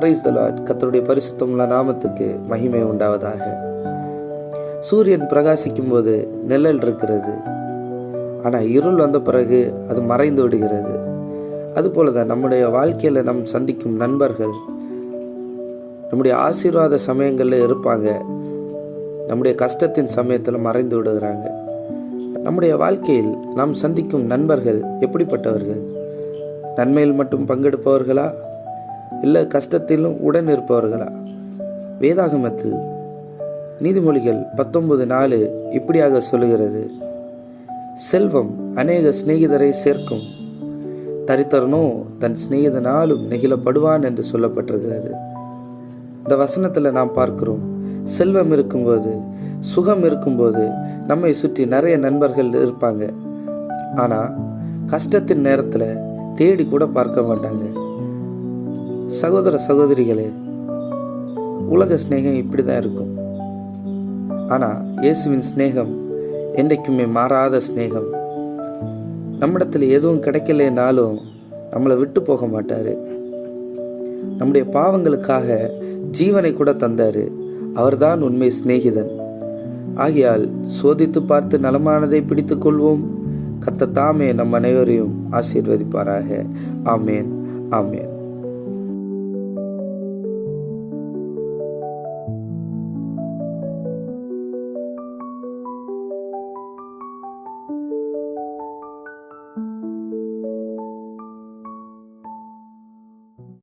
Price தலாட் கத்தருடைய பரிசுத்தமுள்ள நாமத்துக்கு மகிமை உண்டாவதாக. சூரியன் பிரகாசிக்கும் போது நிழல் இருக்கிறது. ஆனால் இருள் வந்த பிறகு அது மறைந்து விடுகிறது. அதுபோல தான் நம்முடைய வாழ்க்கையில் நம் சந்திக்கும் நண்பர்கள் நம்முடைய ஆசீர்வாத சமயங்களில் இருப்பாங்க. நம்முடைய கஷ்டத்தின் சமயத்தில் மறைந்து விடுகிறாங்க. நம்முடைய வாழ்க்கையில் நாம் சந்திக்கும் நண்பர்கள் எப்படிப்பட்டவர்கள்? நன்மையில் மட்டும் பங்கெடுப்பவர்களா? இல்லை கஷ்டத்திலும் உடன் இருப்பவர்களா? வேதாகமத்தில் நீதிமொழிகள் பத்தொன்பது நாலு இப்படியாக சொல்லுகிறது. செல்வம் அநேக சிநேகிதரை சேர்க்கும். தரித்தரனோ தன் சிநேகிதனாலும் நெகிழப்படுவான் என்று சொல்லப்பட்டிருக்கிறது. இந்த வசனத்தில் நாம் பார்க்கிறோம் செல்வம் இருக்கும்போது சுகம் இருக்கும்போது நம்மை சுற்றி நிறைய நண்பர்கள் இருப்பாங்க. ஆனால் கஷ்டத்தின் நேரத்தில் தேடி கூட பார்க்க மாட்டாங்க. சகோதர சகோதரிகளே உலக சிநேகம் இப்படி தான் இருக்கும். ஆனால் இயேசுவின் சிநேகம் என்றைக்குமே மாறாத ஸ்நேகம் நம்மிடத்தில் எதுவும் கிடைக்கலனாலும் நம்மளை விட்டு போக மாட்டார். நம்முடைய பாவங்களுக்காக ஜீவனை கூட தந்தார். அவர்தான் உண்மை சிநேகிதன். ஆகையால் சோதித்து பார்த்து நலமானதை பிடித்து கொள்வோம். கத்த தாமே நம் அனைவரையும் ஆசீர்வதிப்பாராக. ஆமேன். ஆமேன்.